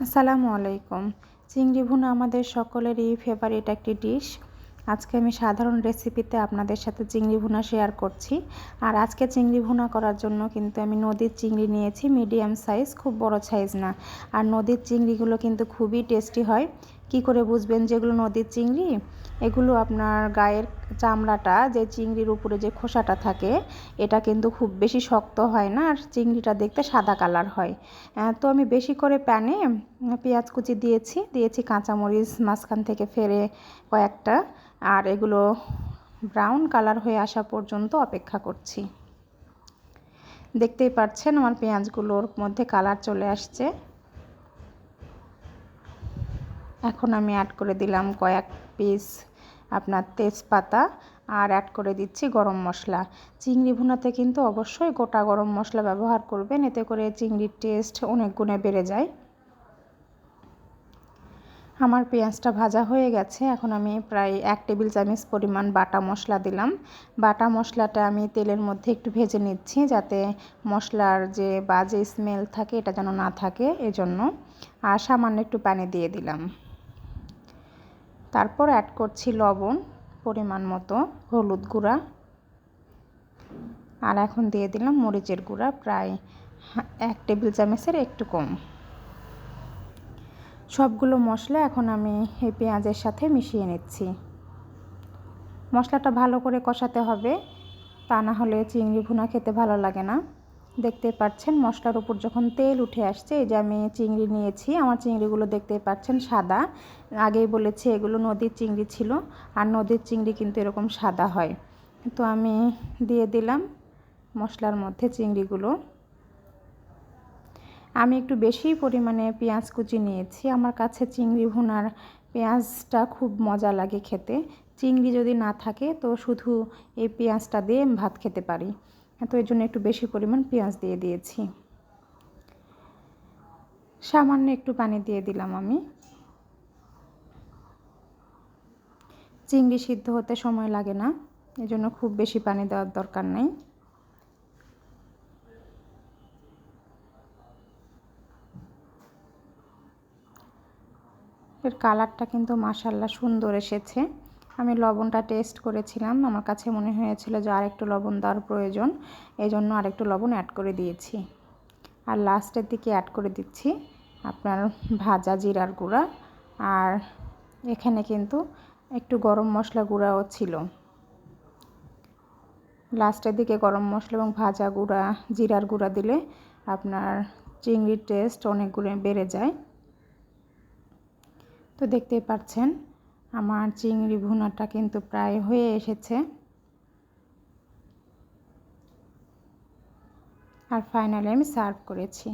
আসসালামু আলাইকুম। চিংড়ি ভুনা আমাদের সকলেরই ফেভারিট একটি ডিশ আজকে আমি সাধারণ রেসিপিতে আপনাদের সাথে চিংড়ি ভুনা শেয়ার করছি। আর আজকে চিংড়ি ভুনা করার জন্য কিন্তু আমি নদীর চিংড়ি নিয়েছি। মিডিয়াম সাইজ খুব বড় সাইজ না। আর নদীর চিংড়িগুলো কিন্তু খুবই টেস্টি হয়। কি করে বুঝবেন যেগুলো নদীর চিংড়ি? এগুলো আপনার গায়ের চামড়াটা, যে চিংড়ির উপরে যে খোসাটা থাকে, এটা কিন্তু খুব বেশি শক্ত হয় না আর চিংড়িটা দেখতে সাদা কালার হয়। তো আমি বেশি করে প্যানে পেঁয়াজ কুচি দিয়েছি দিয়েছি কাঁচামরিচ মাঝখান থেকে ফেরে কয়েকটা আর এগুলো ব্রাউন কালার হয়ে আসা পর্যন্ত অপেক্ষা করছি। দেখতেই পাচ্ছেন আমার পেঁয়াজগুলোর মধ্যে কালার চলে আসছে। এখন আমি অ্যাড করে দিলাম কয়েক পিস আপনার তেজপাতা আর অ্যাড করে দিচ্ছি গরম মশলা। চিংড়ি ভুনাতে কিন্তু অবশ্যই গোটা গরম মশলা ব্যবহার করবেন, এতে করে চিংড়ির টেস্ট অনেক গুণে বেড়ে যায়। আমার পেঁয়াজটা ভাজা হয়ে গেছে, এখন আমি প্রায় এক টেবিল চামচ পরিমাণ বাটা মশলা দিলাম। বাটা মশলাটা আমি তেলের মধ্যে একটু ভেজে নিচ্ছি যাতে মশলার যে বাজে স্মেল থাকে, এটা যেন না থাকে, এজন্য। আর সামান্য একটু পানি দিয়ে দিলাম। তারপর অ্যাড করছি লবণ, পরিমাণ মতো, হলুদ গুঁড়া। আর এখন দিয়ে দিলাম মরিচের গুঁড়া, প্রায় এক টেবিল চামচের একটু কম। সবগুলো মশলা এখন আমি এই পেঁয়াজের সাথে মিশিয়ে নিচ্ছি। মশলাটা ভালো করে কষাতে হবে, তা না হলে চিংড়ি ভুনা খেতে ভালো লাগে না। দেখতে পাচ্ছেন মশলার উপর যখন তেল উঠে আসছে, এই যে আমি চিংড়ি নিয়েছি, আমার চিংড়িগুলো দেখতে পাচ্ছেন সাদা। আগেই বলেছি এগুলো নদীর চিংড়ি ছিল, আর নদীর চিংড়ি কিন্তু এরকম সাদা হয়। তো আমি দিয়ে দিলাম মশলার মধ্যে চিংড়িগুলো। আমি একটু বেশি পরিমাণে পেঁয়াজ কুচি নিয়েছি। আমার কাছে চিংড়ি ভুনার পেঁয়াজটা খুব মজা লাগে খেতে। চিংড়ি যদি না থাকে, তো শুধু এই পেঁয়াজটা দিয়ে ভাত খেতে পারি। তো এই জন্য একটু বেশি পরিমাণ পেঁয়াজ দিয়ে দিয়েছি। সামান্য একটু পানি দিয়ে দিলাম আমি। চিংড়ি সিদ্ধ হতে সময় লাগে না এজন্য খুব বেশি পানি দেওয়ার দরকার নেই। এর কালারটা কিন্তু মাসাল্লা সুন্দর এসেছে। আমি লবণটা টেস্ট করেছিলাম। আমার কাছে মনে হয়েছিল যে আরেকটু লবণ দেওয়ার প্রয়োজন। এই জন্য আরেকটু লবণ অ্যাড করে দিয়েছি। আর লাস্টের দিকে অ্যাড করে দিচ্ছি আপনার ভাজা জিরার গুঁড়া। আর এখানে কিন্তু একটু গরম মশলা গুঁড়াও ছিল। লাস্টের দিকে গরম মশলা এবং ভাজা গুঁড়া, জিরার গুঁড়া দিলে আপনার চিংড়ির টেস্ট অনেক গুণে বেড়ে যায়। তো দেখতেই পাচ্ছেন আমার চিংড়ি ভুনাটা কিন্তু প্রায় হয়ে এসেছে। আর ফাইনালি আমি সার্ভ করেছি।